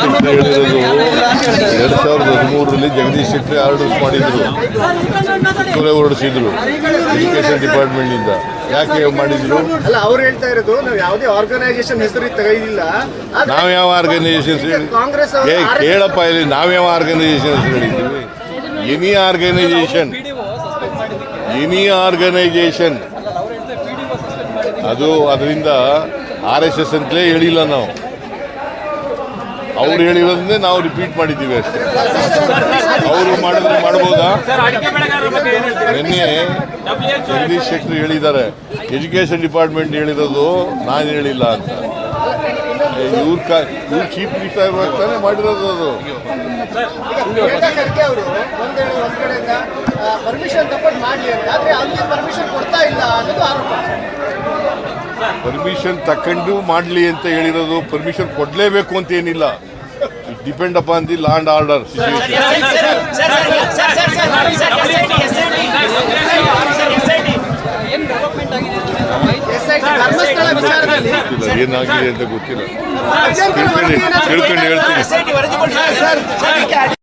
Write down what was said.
ಶೆಟ್ಟಿ ಹೇಳಿರೋದು ಎರಡ್ ಸಾವಿರದ ಹದಿಮೂರರಲ್ಲಿ ಜಗದೀಶ್ ಶೆಟ್ಟಿ ಆರ್ಡರ್ ಮಾಡಿದ್ರು. ಕೊಲೆ ಹೊರಡಿಸಿದ್ರು ಎಜುಕೇಶನ್ ಡಿಪಾರ್ಟ್ಮೆಂಟ್ ಇಂದ. ಯಾಕೆ ಮಾಡಿದ್ರು? ಅಲ್ಲ ಅವ್ರು ಹೇಳ್ತಾ ಇರೋದು ನಾವು ಯಾವುದೇ ಆರ್ಗನೈಸೇಷನ್ ಹೆಸರು ತೆಗೆದಿಲ್ಲ. ನಾವು ಯಾವ ಆರ್ಗನೈಸೇಷನ್ ಕಾಂಗ್ರೆಸ್ ಏ ಕೇಳಪ್ಪ ಇಲ್ಲಿ ನಾವು ಯಾವ ಆರ್ಗನೈಸೇಷನ್ ಹೇಳಿದ್ದೀವಿ? ಎನಿ ಆರ್ಗನೈಸೇಷನ್ ಎನಿ ಆರ್ಗನೈಸೇಷನ್ ಅದು ಅದರಿಂದ ಆರ್ ಎಸ್ ಎಸ್ ಅಂತಲೇ ಹೇಳಿಲ್ಲ ನಾವು. ಅವ್ರು ಹೇಳಿರೋದನ್ನೇ ನಾವು ರಿಪೀಟ್ ಮಾಡಿದ್ದೀವಿ ಅಷ್ಟೇ. ಅವರು ಮಾಡಿದ್ರೆ ಮಾಡ್ಬೋದಾ? ನಿನ್ನೆ ಜಗದೀಶ್ ಶೆಟ್ಟರ್ ಹೇಳಿದ್ದಾರೆ ಎಜುಕೇಶನ್ ಡಿಪಾರ್ಟ್ಮೆಂಟ್ ಹೇಳಿರೋದು ನಾನು ಹೇಳಿಲ್ಲ ಅಂತ. ಇವ್ರ ಕಾ ಇವ್ರು ಚೀಫ್ ಮಿನಿಸ್ಟರ್ ಆಗ್ತಾನೆ ಮಾಡಿರೋದು ಅದು. ಪರ್ಮಿಷನ್ ತಗೊಂಡು ಮಾಡಲಿ ಅಂತ. ಆದ್ರೆ ಅಲ್ಲಿ ಪರ್ಮಿಷನ್ ಪರ್ಮಿಷನ್ ತಕೊಂಡು ಮಾಡಲಿ ಅಂತ ಹೇಳಿರೋದು ಪರ್ಮಿಷನ್ ಕೊಡಲೇಬೇಕು ಅಂತ ಏನಿಲ್ಲ depend upon the land order ಏನಾಗಿದೆ ಅಂತ ಗೊತ್ತಿಲ್ಲ ತಿಳ್ಕೊಂಡು ಹೇಳ್ತೀನಿ ಸರ್